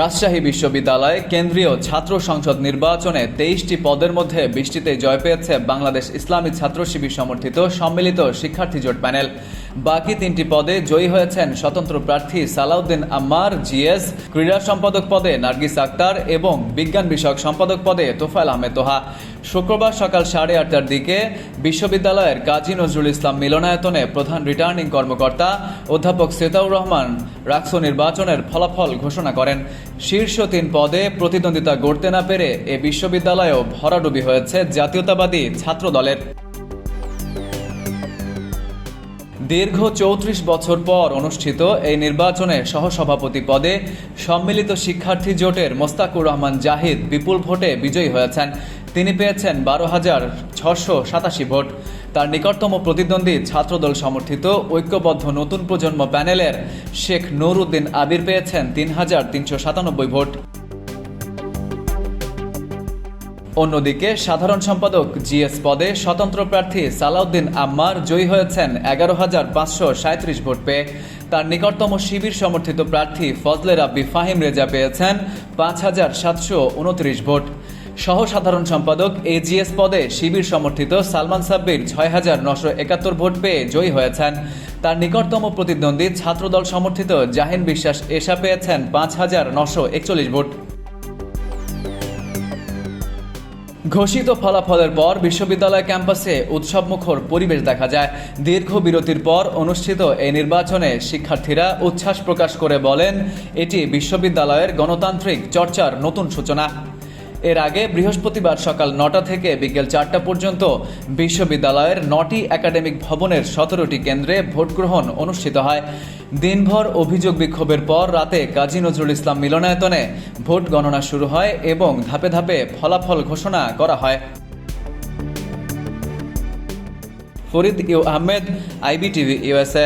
রাজশাহী বিশ্ববিদ্যালয়ে কেন্দ্রীয় ছাত্র সংসদ নির্বাচনে তেইশটি পদের মধ্যে বৃষ্টিতে জয় পেয়েছে বাংলাদেশ ইসলামী ছাত্র শিবির সমর্থিত সম্মিলিত শিক্ষার্থী জোট প্যানেল। বাকি তিনটি পদে জয়ী হয়েছেন স্বতন্ত্র প্রার্থী সালাউদ্দিন আম্মার, জিএস, ক্রীড়া সম্পাদক পদে নার্গিস আক্তার এবং বিজ্ঞান বিষয়ক সম্পাদক পদে তোফায়েল আহমেদ তোহা। শুক্রবার সকাল সাড়ে আটটার দিকে বিশ্ববিদ্যালয়ের কাজী নজরুল ইসলাম মিলনায়তনে প্রধান রিটার্নিং কর্মকর্তা অধ্যাপক সেতাউর রহমান রাক্সো নির্বাচনের ফলাফল ঘোষণা করেন। শীর্ষ তিন পদে প্রতিদ্বন্দ্বিতা গড়তে না পেরে এ বিশ্ববিদ্যালয়েও ভরাডুবি হয়েছে জাতীয়তাবাদী ছাত্র দলের দীর্ঘ চৌত্রিশ বছর পর অনুষ্ঠিত এই নির্বাচনে সহসভাপতি পদে সম্মিলিত শিক্ষার্থী জোটের মোস্তাকুর রহমান জাহিদ বিপুল ভোটে বিজয়ী হয়েছেন। তিনি পেয়েছেন বারো হাজার ছশো সাতাশি ভোট। তার নিকটতম প্রতিদ্বন্দ্বী ছাত্রদল সমর্থিত ঐক্যবদ্ধ নতুন প্রজন্ম প্যানেলের শেখ নুরউদ্দিন আবির পেয়েছেন তিন হাজার তিনশো সাতানব্বই ভোট। অন্যদিকে সাধারণ সম্পাদক জিএস পদে স্বতন্ত্র প্রার্থী সালাউদ্দিন আম্মার জয়ী হয়েছেন এগারো হাজার পাঁচশো সাঁত্রিশ ভোট পেয়ে। তার নিকটতম শিবির সমর্থিত প্রার্থী ফজলে রাব্বি ফাহিম রেজা পেয়েছেন পাঁচ হাজার সাতশো উনত্রিশ ভোট। সহ সাধারণ সম্পাদক এজিএস পদে শিবির সমর্থিত সালমান সাব্বির ছয় হাজার নশো একাত্তর ভোট পেয়ে জয়ী হয়েছেন। তার নিকটতম প্রতিদ্বন্দ্বী ছাত্রদল সমর্থিত জাহিন বিশ্বাস এশা পেয়েছেন পাঁচ হাজার নশো একচল্লিশ ভোট। ঘোষিত ফলাফলের পর বিশ্ববিদ্যালয় ক্যাম্পাসে উৎসবমুখর পরিবেশ দেখা যায়। দীর্ঘ বিরতির পর অনুষ্ঠিত এই নির্বাচনে শিক্ষার্থীরা উচ্ছ্বাস প্রকাশ করে বলেন, এটি বিশ্ববিদ্যালয়ের গণতান্ত্রিক চর্চার নতুন সূচনা। এর আগে বৃহস্পতিবার সকাল নটা থেকে বিকেল চারটা পর্যন্ত বিশ্ববিদ্যালয়ের নটি একাডেমিক ভবনের সতেরোটি কেন্দ্রে ভোটগ্রহণ অনুষ্ঠিত হয়। দিনভর অভিযোগ বিক্ষোভের পর রাতে কাজী নজরুল ইসলাম মিলনায়তনে ভোট গণনা শুরু হয় এবং ধাপে ধাপে ফলাফল ঘোষণা করা হয়। Farid U Ahmed, IBTV USA